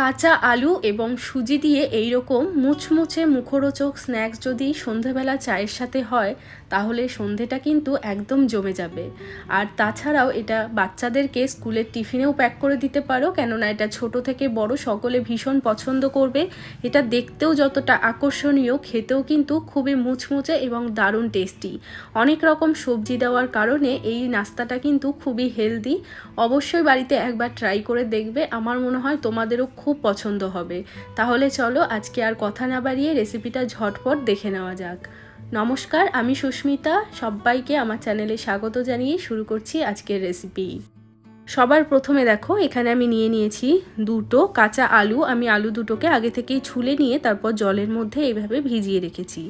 কাঁচা আলু এবং সুজি দিয়ে এই রকম মুচমুচে মুখরোচক স্ন্যাক্স যদি সন্ধেবেলা চায়ের সাথে হয়, তাহলে সন্ধেটা কিন্তু একদম জমে যাবে। আর তাছাড়াও এটা বাচ্চাদেরকে স্কুলের টিফিনেও প্যাক করে দিতে পারো, কেননা এটা ছোট থেকে বড় সকলে ভীষণ পছন্দ করবে। এটা দেখতেও যতটা আকর্ষণীয়, খেতেও কিন্তু খুবই মুচমুচে এবং দারুণ টেস্টি অনেক রকম সবজি দেওয়ার কারণে এই নাস্তাটা কিন্তু খুবই হেলদি অবশ্যই বাড়িতে একবার ট্রাই করে দেখবে। আমার মনে হয় তোমাদেরও খুব পছন্দ হবে। তাহলে চলো আজকে আর কথা না বাড়িয়ে রেসিপিটা ঝটপট দেখে নেওয়া যাক। নমস্কার, আমি সুস্মিতা। সবাইকে আমার চ্যানেলে স্বাগত জানিয়ে শুরু করছি আজকের রেসিপি সবার প্রথমে দেখো, এখানে আমি নিয়ে নিয়েছি দুটো কাঁচা আলু। আমি আলু দুটোকে আগে থেকেই ছুলে নিয়ে তারপর জলের মধ্যে এইভাবে ভিজিয়ে রেখেছি।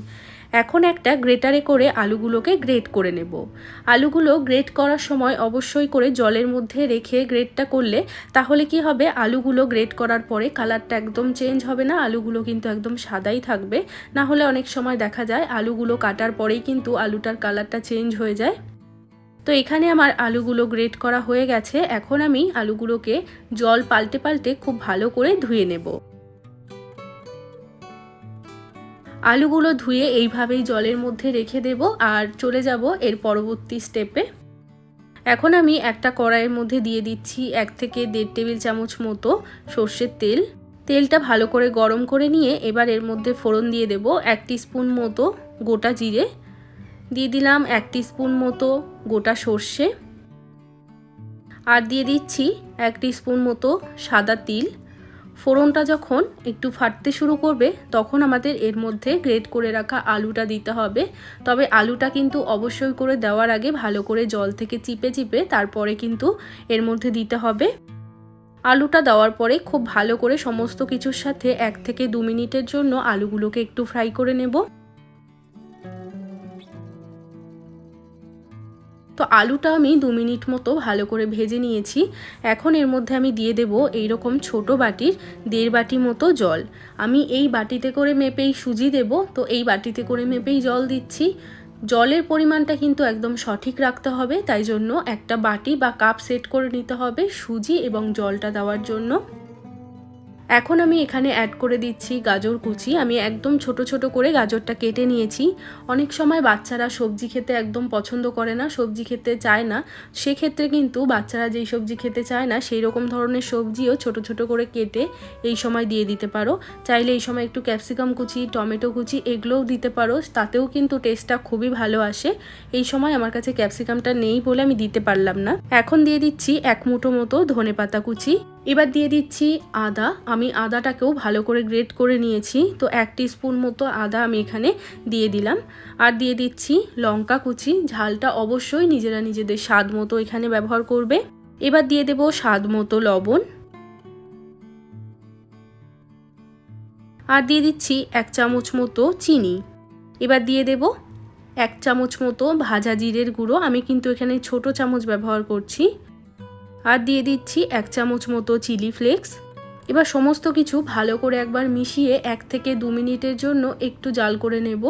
এখন একটা গ্রেটারে করে আলুগুলোকে গ্রেট করে নেব। আলুগুলো গ্রেট করার সময় অবশ্যই করে জলের মধ্যে রেখে গ্রেটটা করলে তাহলে কি হবে? আলুগুলো গ্রেট করার পরে কালারটা একদম চেঞ্জ হবে না? আলুগুলো কিন্তু একদম সাদাই থাকবে। না হলে অনেক সময় দেখা যায় আলুগুলো কাটার পরেই কিন্তু আলুটার কালারটা চেঞ্জ হয়ে যায়। তো এখানে আমার আলুগুলো গ্রেট করা হয়ে গেছে। এখন আমি আলুগুলোকে জল পাল্টে পাল্টে খুব ভালো করে ধুয়ে নেব। আলুগুলো ধুয়ে এইভাবেই জলের মধ্যে রেখে দেব আর চলে যাব এর পরবর্তী স্টেপে এখন আমি একটা কড়াইয়ের মধ্যে দিয়ে দিচ্ছি এক থেকে দেড় টেবিল চামচ মতো সর্ষের তেল। তেলটা ভালো করে গরম করে নিয়ে এবার এর মধ্যে ফোড়ন দিয়ে দেব এক স্পুন মতো গোটা জিরে। দিয়ে দিলাম এক স্পুন মতো গোটা সর্ষে। আর দিয়ে দিচ্ছি এক স্পুন মতো সাদা তিল। ফোড়নটা যখন একটু ফাটতে শুরু করবে, তখন আমাদের এর মধ্যে গ্রেট করে রাখা আলুটা দিতে হবে। তবে আলুটা কিন্তু অবশ্যই করে দেওয়ার আগে ভালো করে জল থেকে চিপে চিপে তারপরে কিন্তু এর মধ্যে দিতে হবে। আলুটা দেওয়ার পরে খুব ভালো করে সমস্ত কিছুর সাথে এক থেকে দু মিনিটের জন্য আলুগুলোকে একটু ফ্রাই করে নেব। তো আলুটা আমি দু মিনিট মতো ভালো করে ভেজে নিয়েছি। এখন এর মধ্যে আমি দিয়ে দেব এইরকম ছোট বাটির দেড় বাটি মতো জল। আমি এই বাটিতে করে মেপেই সুজি দেব, তো এই বাটিতে করে মেপেই জল দিচ্ছি। জলের পরিমাণটা কিন্তু একদম সঠিক রাখতে হবে, তাই জন্য একটা বাটি বা কাপ সেট করে নিতে হবে সুজি এবং জলটা দেওয়ার জন্য। এখন আমি এখানে অ্যাড করে দিচ্ছি গাজর কুচি। আমি একদম ছোট ছোট করে গাজরটা কেটে নিয়েছি। অনেক সময় বাচ্চারা সবজি খেতে একদম পছন্দ করে না, সবজি খেতে চায় না। সেক্ষেত্রে কিন্তু বাচ্চারা যেই সবজি খেতে চায় না, সেই রকম ধরনের সবজিও ছোট ছোট করে কেটে এই সময় দিয়ে দিতে পারো। চাইলে এই সময় একটু ক্যাপসিকাম কুচি, টমেটো কুচি এগুলোও দিতে পারো। তাতেও কিন্তু টেস্টটা খুবই ভালো আসে। এই সময় আমার কাছে ক্যাপসিকামটা নেই বলে আমি দিতে পারলাম না। এখন দিয়ে দিচ্ছি এক মুঠো মতো ধনে পাতা কুচি। এবার দিয়ে দিচ্ছি আদা। আমি আদাটাকেও ভালো করে গ্রেট করে নিয়েছি। তো এক স্পুন মতো আদা আমি এখানে দিয়ে দিলাম। আর দিয়ে দিচ্ছি লঙ্কা কুচি। ঝালটা অবশ্যই নিজেরা নিজেদের স্বাদ মতো এখানে ব্যবহার করবে। এবার দিয়ে দেব স্বাদ মতো লবণ। আর দিয়ে দিচ্ছি এক চামচ মতো চিনি। এবার দিয়ে দেব এক চামচ মতো ভাজা জিরের গুঁড়ো। আমি কিন্তু এখানে ছোট চামচ ব্যবহার করছি। আর দিয়ে দিচ্ছি এক চামচ মতো চিলি ফ্লেক্স। এবার সমস্ত কিছু ভালো করে একবার মিশিয়ে এক থেকে দু মিনিটের জন্য একটু জাল করে নেব।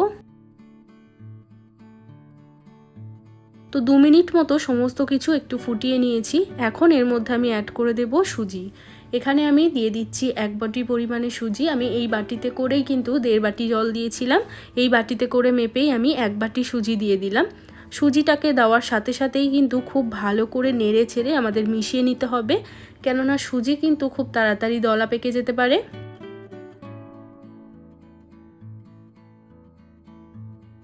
তো দু মিনিট মতো সমস্ত কিছু একটু ফুটিয়ে নিয়েছি। এখন এর মধ্যে আমি অ্যাড করে দেব সুজি। এখানে আমি দিয়ে দিচ্ছি এক বাটি পরিমাণে সুজি। আমি এই বাটিতে করেই কিন্তু দেড় বাটি জল দিয়েছিলাম। এই বাটিতে করে মেপেই আমি এক বাটি সুজি দিয়ে দিলাম। সুজিটাকে দেওয়ার সাথে সাথেই কিন্তু খুব ভালো করে নেড়ে ছেড়ে আমাদের মিশিয়ে নিতে হবে। কেননা সুজি কিন্তু খুব তাড়াতাড়ি দলা পেকে যেতে পারে।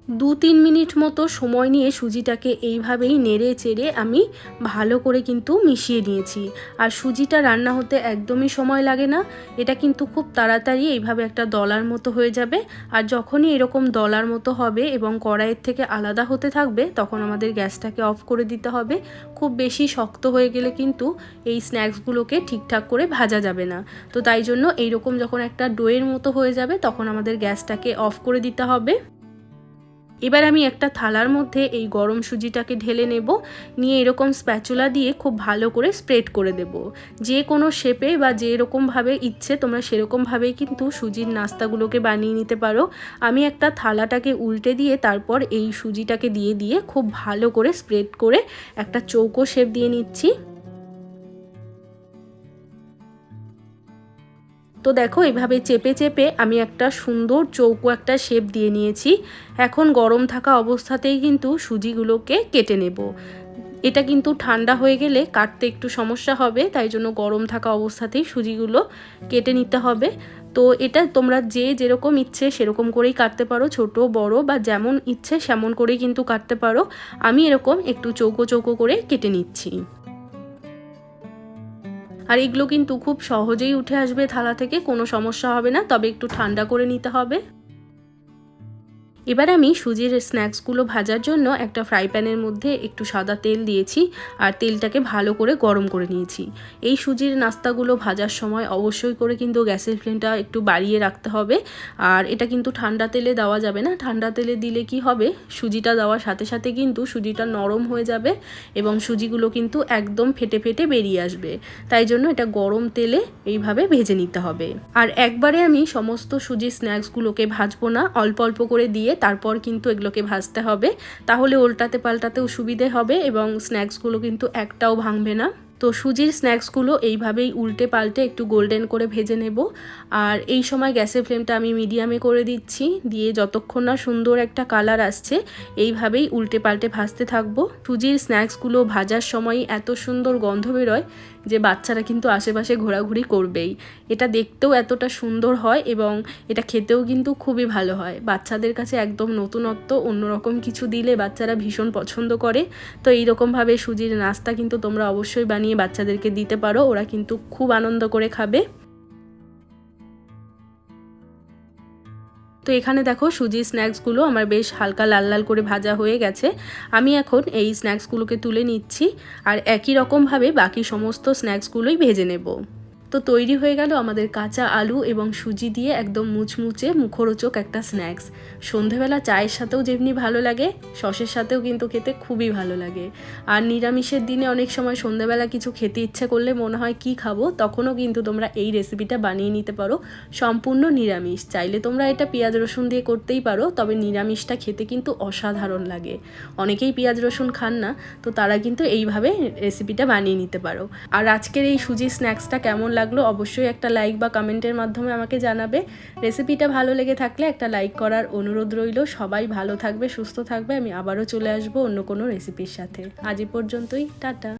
দু তিন মিনিট মতো সময় নিয়ে সুজিটাকে এইভাবেই নেড়ে চেড়ে আমি ভালো করে কিন্তু মিশিয়ে নিয়েছি। আর সুজিটা রান্না হতে একদমই সময় লাগে না। এটা কিন্তু খুব তাড়াতাড়ি এইভাবে একটা দলার মতো হয়ে যাবে। আর যখনই এরকম দলার মতো হবে এবং কড়াইয়ের থেকে আলাদা হতে থাকবে, তখন আমাদের গ্যাসটাকে অফ করে দিতে হবে। খুব বেশি শক্ত হয়ে গেলে কিন্তু এই স্ন্যাক্সগুলোকে ঠিকঠাক করে ভাজা যাবে না। তো তাই জন্য এইরকম যখন একটা ডোয়ের মতো হয়ে যাবে, তখন আমাদের গ্যাসটাকে অফ করে দিতে হবে। এবার আমি একটা থালার মধ্যে এই গরম সুজিটাকে ঢেলে নেব, নিয়ে এরকম স্প্যাচুলা দিয়ে খুব ভালো করে স্প্রেড করে দেব। যে কোনো শেপে বা যে রকমভাবে ইচ্ছে, তোমরা সেরকমভাবেই কিন্তু সুজির নাস্তাগুলোকে বানিয়ে নিতে পারো। আমি একটা থালাটাকে উল্টে দিয়ে তারপর এই সুজিটাকে দিয়ে দিয়ে খুব ভালো করে স্প্রেড করে একটা চৌকো শেপ দিয়ে নিচ্ছি। তো দেখো, এভাবে চেপে চেপে আমি একটা সুন্দর চৌকো একটা শেপ দিয়ে নিয়েছি। এখন গরম থাকা অবস্থাতেই কিন্তু সুজিগুলোকে কেটে নেব। এটা কিন্তু ঠান্ডা হয়ে গেলে কাটতে একটু সমস্যা হবে, তাই জন্য গরম থাকা অবস্থাতেই সুজিগুলো কেটে নিতে হবে। তো এটা তোমরা যে যেরকম ইচ্ছে সেরকম করেই কাটতে পারো, ছোট, বড় বা যেমন ইচ্ছে সেমন করেই কিন্তু কাটতে পারো। আমি এরকম একটু চৌকো চৌকো করে কেটে নিচ্ছি। আর এগুলো কিন্তু খুব সহজেই উঠে আসবে থালা থেকে, কোনো সমস্যা হবে না, তবে একটু ঠান্ডা করে নিতে হবে। এবার আমি সুজির স্ন্যাক্সগুলো ভাজার জন্য একটা ফ্রাই প্যানের মধ্যে একটু সাদা তেল দিয়েছি আর তেলটাকে ভালো করে গরম করে নিয়েছি। এই সুজির নাস্তাগুলো ভাজার সময় অবশ্যই করে কিন্তু গ্যাসের ফ্লেমটা একটু বাড়িয়ে রাখতে হবে। আর এটা কিন্তু ঠান্ডা তেলে দেওয়া যাবে না। ঠান্ডা তেলে দিলে কি হবে? সুজিটা দেওয়ার সাথে সাথে কিন্তু সুজিটা নরম হয়ে যাবে এবং সুজিগুলো কিন্তু একদম ফেটে ফেটে বেরিয়ে আসবে। তাই জন্য এটা গরম তেলে এইভাবে ভেজে নিতে হবে। আর একবারে আমি সমস্ত সুজির স্ন্যাক্সগুলোকে ভাজবো না। অল্প অল্প করে দিয়ে তারপর কিন্তু এগুলোকে ভাজতে হবে। তাহলে উল্টাতে পাল্টাতেও সুবিধে হবে এবং স্ন্যাক্সগুলো কিন্তু একটাও ভাঙবে না। তো সুজির স্ন্যাক্সগুলো এইভাবেই উল্টে পাল্টে একটু গোল্ডেন করে ভেজে নেব। আর এই সময় গ্যাসের ফ্লেমটা আমি মিডিয়ামে করে দিচ্ছি। দিয়ে যতক্ষণ না সুন্দর একটা কালার আসছে, এইভাবেই উল্টে পাল্টে ভাজতে থাকব। সুজির স্ন্যাক্সগুলো ভাজার সময় এত সুন্দর গন্ধ বেরোয় যে বাচ্চারা কিন্তু আশেপাশে ঘোরাঘুরি করবেই। এটা দেখতেও এতটা সুন্দর হয় এবং এটা খেতেও কিন্তু খুবই ভালো হয়। বাচ্চাদের কাছে একদম নতুনত্ব, অন্যরকম কিছু দিলে বাচ্চারা ভীষণ পছন্দ করে। তো এইরকমভাবে সুজির নাস্তা কিন্তু তোমরা অবশ্যই বানিয়ে বাচ্চাদেরকে দিতে পারো। ওরা কিন্তু খুব আনন্দ করে খাবে। তো এখানে দেখো সুজি স্ন্যাক্সগুলো আমার বেশ হালকা লাল লাল করে ভাজা হয়ে গেছে। আমি এখন এই স্ন্যাক্সগুলোকে তুলে নিচ্ছি আর একই রকমভাবে বাকি সমস্ত স্ন্যাক্সগুলোই ভেজে নেব। তো তৈরি হয়ে গেল আমাদের কাঁচা আলু এবং সুজি দিয়ে একদম মুচমুচে মুখরোচক একটা স্ন্যাক্স। সন্ধেবেলা চায়ের সাথেও যেমনি ভালো লাগে, সসের সাথেও কিন্তু খেতে খুবই ভালো লাগে। আর নিরামিষের দিনে অনেক সময় সন্ধেবেলা কিছু খেতে ইচ্ছে করলে মনে হয় কি খাব, তখনও কিন্তু তোমরা এই রেসিপিটা বানিয়ে নিতে পারো। সম্পূর্ণ নিরামিষ। চাইলে তোমরা এটা পেঁয়াজ রসুন দিয়ে করতেই পারো, তবে নিরামিষটা খেতে কিন্তু অসাধারণ লাগে। অনেকেই পেঁয়াজ রসুন খান না, তো তারা কিন্তু এইভাবে রেসিপিটা বানিয়ে নিতে পারো। আর আজকের এই সুজি স্ন্যাক্সটা কেমন লাগল, অবশ্যই একটা লাইক বা কমেন্টের মাধ্যমে আমাকে জানাবে। রেসিপিটা ভালো লেগে থাকলে একটা লাইক করার অনুরোধ রইল। সবাই ভালো থাকবে, সুস্থ থাকবে। আমি আবারও চলে আসব অন্য কোনো রেসিপির সাথে। আজ পর্যন্তই, টাটা।